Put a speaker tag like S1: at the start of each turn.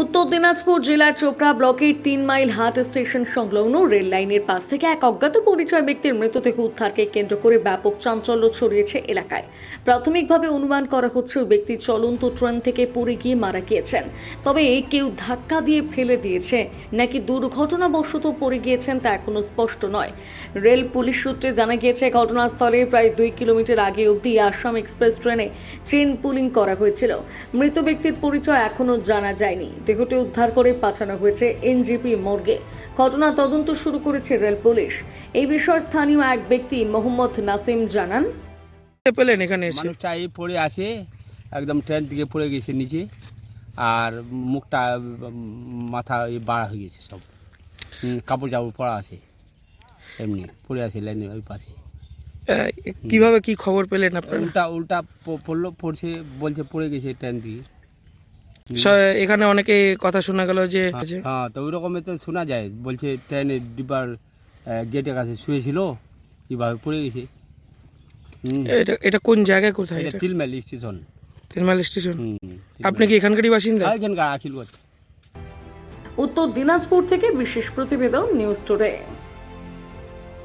S1: উত্তর দিনাজপুর জেলার চোপড়া ব্লকের তিন মাইল হাট স্টেশন সংলগ্ন রেল লাইনের পাশ থেকে এক অজ্ঞাত পরিচয় ব্যক্তির মৃতদেহ উদ্ধারকে কেন্দ্র করে ব্যাপক চাঞ্চল্য ছড়িয়েছে এলাকায়। প্রাথমিকভাবে অনুমান করা হচ্ছে ব্যক্তি চলন্ত ট্রেন থেকে পড়ে গিয়ে মারা গিয়েছেন। তবে এই কেউ ধাক্কা দিয়ে ফেলে দিয়েছে নাকি দুর্ঘটনাবশত পড়ে গিয়েছেন তা এখনও স্পষ্ট নয়। রেল পুলিশ সূত্রে জানা গিয়েছে, ঘটনাস্থলে প্রায় দুই কিলোমিটার আগে অবধি আসাম এক্সপ্রেস ট্রেনে চেন পুলিং করা হয়েছিল। মৃত ব্যক্তির পরিচয় এখনও জানা যায়নি। দেহটি উদ্ধার করে পাঠানো হয়েছে এনজিপি মর্গে। ঘটনা তদন্ত শুরু করেছে রেল পুলিশ। এই বিষয়ে স্থানীয় এক ব্যক্তি মোহাম্মদ নাসিম জানান।
S2: পেলেন এখানে
S3: মানুষটা এই পড়ে আছে একদম ট্রেন থেকে পড়ে গেছে নিচে আর মুখটা মাথা বাড়া হয়ে গেছে সব। কাপড় চাপড় পরা আছে এমনি পড়ে আছে লাইনের ওই পাশে।
S2: কীভাবে কি খবর পেলেন আপনারা?
S3: উল্টা উল্টা প- পড়ল পড়ছে বলছে পড়ে গেছে ট্রেন দিয়ে
S2: এখানে অনেকে কথা শোনা গেল যে
S3: হ্যাঁ, হ্যাঁ তো ওই রকমের তো শোনা যায়। বলছে ট্রেনের আহ, গেটের কাছে শুয়েছিল কীভাবে পড়ে গেছে।
S2: এটা এটা কোন জায়গায় কোথায়
S3: এটা তিলমাইল স্টেশন।
S2: তিনমাইল স্টেশন? আপনি কি এখানকারই বাসিন্দা?
S3: এখানকার আখিলগঞ্জ।
S1: উত্তর দিনাজপুর থেকে বিশেষ প্রতিবেদন নিউজ টুডে।